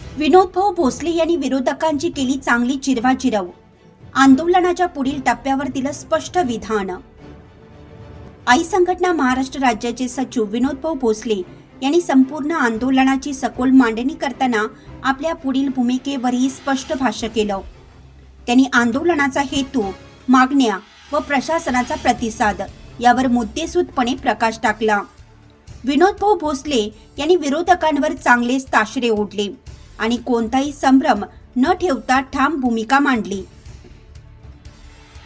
विनोद भाऊ भोसले यांनी विरोधकांची केली चांगली चिरवाचिरव आंदोलनाच्या पुढील टप्प्यावर दिलं स्पष्ट विधान. आई संघटना महाराष्ट्र राज्याचे सचिव विनोद भाऊ भोसले यांनी संपूर्ण आंदोलनाची सखोल मांडणी करताना आपल्या पुढील भूमिकेवरही स्पष्ट भाष्य केलं. त्यांनी आंदोलनाचा हेतू मागण्या व प्रशासनाचा प्रतिसाद यावर मुद्देसूदपणे प्रकाश टाकला. विनोद भाऊ भोसले यांनी विरोधकांवर चांगलेच ताशरे ओढले. आणि कोणताही संभ्रम न ठेवता ठाम भूमिका मांडली.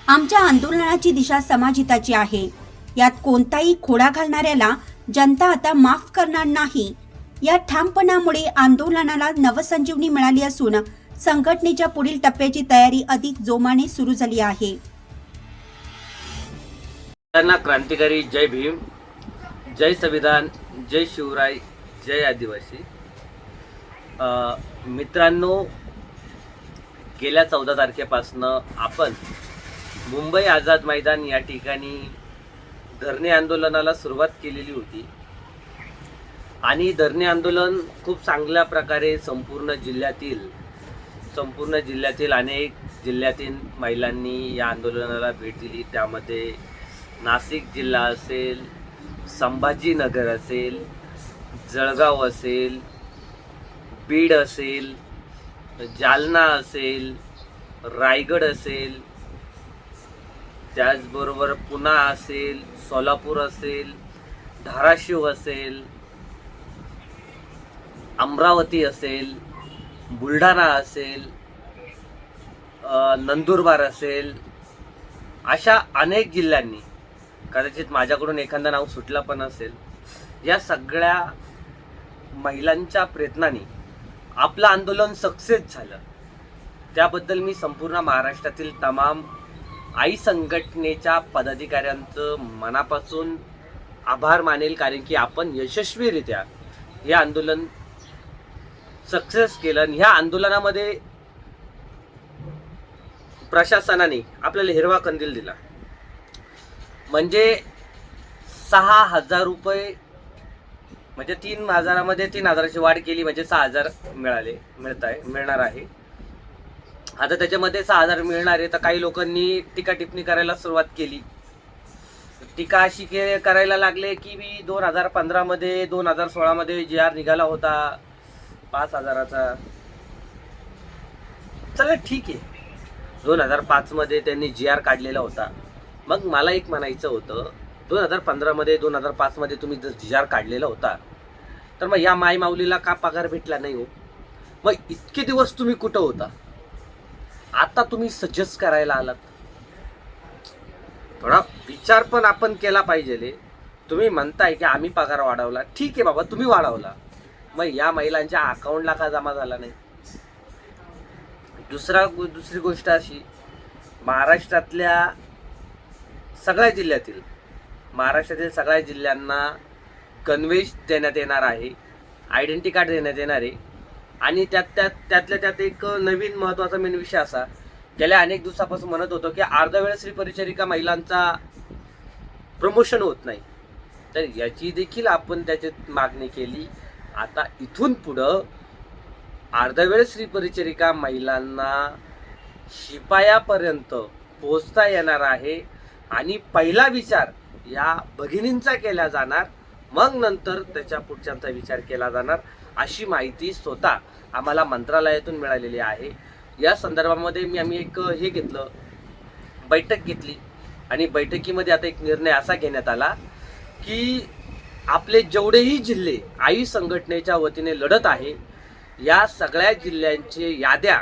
आमच्या आंदोलनाची दिशा समाजहिताची आहे. यात कोणताही खोडा घालणाऱ्याला जनता आता माफ करणार नाही. या ठामपणामुळे आंदोलनाला नवसंजीवनी मिळाली असून संघटनेच्या पुढील टप्प्याची तयारी अधिक जोमाने सुरू झाली आहे. क्रांतिकारी जय भीम जय संविधान जय शिवराय जय आदिवासी. मित्रांनो गेल्या चौदा तारखेपासनं आपण मुंबई आझाद मैदान या ठिकाणी धरणे आंदोलनाला सुरुवात केलेली होती. आणि धरणे आंदोलन खूप चांगल्या प्रकारे संपूर्ण जिल्ह्यातील संपूर्ण जिल्ह्यातील अनेक जिल्ह्यातील महिलांनी या आंदोलनाला भेट दिली. त्यामध्ये नाशिक जिल्हा असेल संभाजीनगर असेल जळगाव असेल बीड असेल जालना असेल रायगड असेल त्याचबरोबर पुणा असेल सोलापूर असेल धाराशिव असेल अमरावती असेल बुलढाणा असेल नंदुरबार असेल अशा अनेक जिल्ह्यांनी कदाचित माझ्याकडून एखादं नाव सुटलं पण असेल या सगळ्या महिलांच्या प्रयत्नांनी आपलं आंदोलन सक्सेस झालं. त्याबद्दल मी संपूर्ण महाराष्ट्रातील तमाम आई संघटनेच्या पदाधिकाऱ्यांचं मनापासून आभार मानेल कारण की आपण यशस्वीरित्या हे आंदोलन सक्सेस केलं आणि ह्या आंदोलनामध्ये प्रशासनाने आपल्याला हिरवा कंदील दिला. म्हणजे सहा हजार रुपये म्हणजे तीन हजारामध्ये तीन हजाराची वाढ केली म्हणजे सहा हजार मिळाले मिळत आहे मिळणार आहे. आता त्याच्यामध्ये सहा हजार मिळणार आहे तर काही लोकांनी टीका टिप्पणी करायला सुरुवात केली. टीका अशी के करायला लागले की मी दोन हजार पंधरामध्ये दोन हजार सोळामध्ये जी आर निघाला होता पाच हजाराचा. चला ठीक आहे. दोन हजार पाचमध्ये त्यांनी जी आर काढलेला होता. मग मला एक म्हणायचं होतं दोन हजार पंधरामध्ये दोन हजार पाचमध्ये तुम्ही जर झिजार काढलेला होता तर मग या माय माऊलीला का पगार भेटला नाही हो? मग इतके दिवस तुम्ही कुठं होता? आता तुम्ही सजेस्ट करायला आलात. थोडा विचार पण आपण केला पाहिजे तुम्ही म्हणताय की आम्ही पगार वाढवला. ठीक आहे बाबा तुम्ही वाढवला. मग या महिलांच्या अकाउंटला का जमा झाला नाही? दुसरा दुसरी गोष्ट अशी महाराष्ट्रातल्या सगळ्या जिल्ह्यातील महाराष्ट्रातील सगळ्या जिल्ह्यांना कन्वेश देण्यात येणार आहे आयडेंटी कार्ड देण्यात येणार आहे. आणि त्यात त्यात त्यातल्या त्यात एक नवीन महत्त्वाचा मेन विषय असा गेल्या अनेक दिवसापासून म्हणत होतो की अर्धा वेळ श्री परिचारिका महिलांचा प्रमोशन होत नाही. तर याची देखील आपण त्याच्यात मागणी केली. आता इथून पुढं अर्धा वेळ श्री परिचारिका महिलांना शिपायापर्यंत पोहोचता येणार आहे. आणि पहिला विचार या भगिनींचा केला जाणार मग नंतर त्याच्या पुढच्यांचा विचार केला जाणार अशी माहिती स्वतः आम्हाला मंत्रालयातून मिळालेली आहे. या संदर्भामध्ये मी आम्ही एक हे घेतलं बैठक घेतली. आणि बैठकीमध्ये आता एक निर्णय असा घेण्यात आला की आपले जेवढेही जिल्हे आई संघटनेच्या वतीने लढत आहे या सगळ्या जिल्ह्यांचे याद्या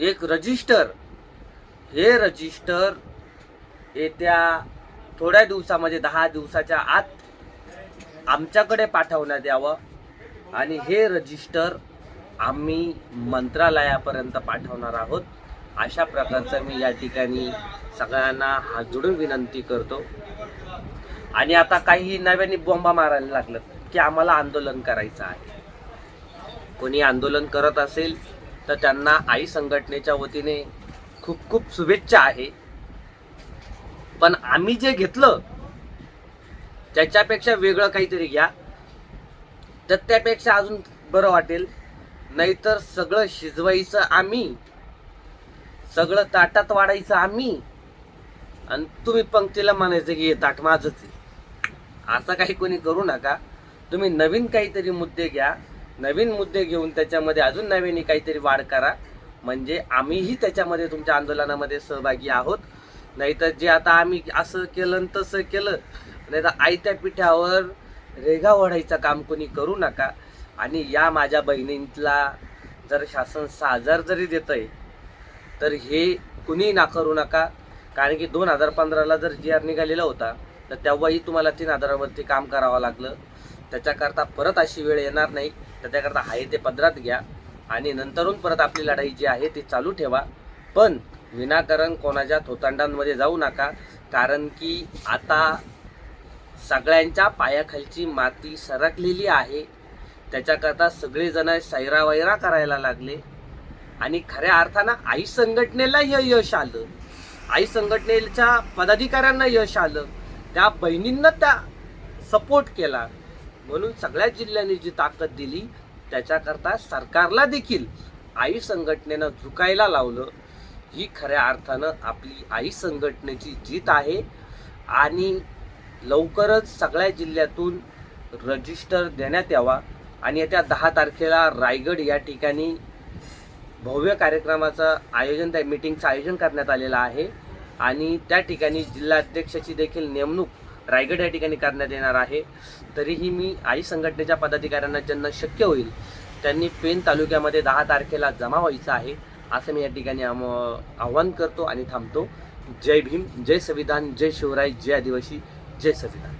एक रजिस्टर हे रजिस्टर येत्या थोड्या दिवसामध्ये दहा दिवसाच्या आत आमच्याकडे पाठवण्यात यावं. आणि हे रजिस्टर आम्ही मंत्रालयापर्यंत पाठवणार आहोत. अशा प्रकारचं मी या ठिकाणी सगळ्यांना हात जोडून विनंती करतो. आणि आता काही नव्याने बॉम्बा मारायला लागलं की आम्हाला आंदोलन करायचं आहे. कोणी आंदोलन करत असेल तर त्यांना आई संघटनेच्या वतीने खूप खूप शुभेच्छा आहे. पण आम्ही जे घेतलं त्याच्यापेक्षा वेगळं काहीतरी घ्या. तर त्यापेक्षा अजून बरं वाटेल. नाहीतर सगळं शिजवायचं आम्ही. सगळं ताटात वाढायचं आम्ही. आणि तुम्ही पंक्तीला म्हणायचं की हे ताट माझंच आहे. असं काही कोणी करू नका. तुम्ही नवीन काहीतरी मुद्दे घ्या. नवीन मुद्दे घेऊन त्याच्यामध्ये अजून नवीन काहीतरी वाढ करा. म्हणजे आम्हीही त्याच्यामध्ये तुमच्या आंदोलनामध्ये सहभागी आहोत. नाहीतर जे आता आम्ही असं केलं तसं केलं नाही तर आयत्या पिठावर रेगा ओढायचं काम कोणी करू नका. आणि या माझ्या बहिणींना जर शासन साजार जरी देत आहे तर हे कुणी नाकारू नका. कारण की दोन हजार पंधराला जर जी आर निघालेला होता तर तेव्हाही तुम्हाला तीन हजारावरती काम करावं लागलं. त्याच्याकरता परत अशी वेळ येणार नाही. त्याच्याकरता आहे ते पदरात घ्या. आणि नंतरून परत आपली लढाई जी आहे ती चालू ठेवा. पण विनाकारण कोणाच्या थोतांडांमध्ये जाऊ नका कारण की आता सगळ्यांच्या पायाखालची माती सरकलेली आहे. त्याच्याकरता सगळेजण सैरावैरा करायला लागले. आणि खऱ्या अर्थानं आई संघटनेला य- यश आलं. आई संघटनेच्या पदाधिकाऱ्यांना यश आलं. त्या बहिणींना त्या सपोर्ट केला. म्हणून सगळ्या जिल्ह्यांनी जी ताकद दिली त्याच्याकरता सरकारला देखील आई संघटनेनं झुकायला लावलं. ही खऱ्या अर्थानं आपली आई संघटनेची जीत आहे. आणि लवकरच सगळ्या जिल्ह्यातून रजिस्टर देण्यात यावा. आणि येत्या दहा तारखेला रायगड या ठिकाणी भव्य कार्यक्रमाचं आयोजन त्या मीटिंगचं आयोजन करण्यात आलेलं आहे. आणि त्या ठिकाणी जिल्हाध्यक्षाची देखील नेमणूक रायगड या ठिकाणी करण्यात येणार आहे. तरीही मी आई संघटनेच्या पदाधिकाऱ्यांना ज्यांना शक्य होईल त्यांनी पेन तालुक्यामध्ये दहा तारखेला जमा व्हायचं आहे. असं मी या ठिकाणी आम- आव्हान करतो आणि थांबतो. जय भीम जय संविधान जय शिवराय जय आदिवासी जय संविधान.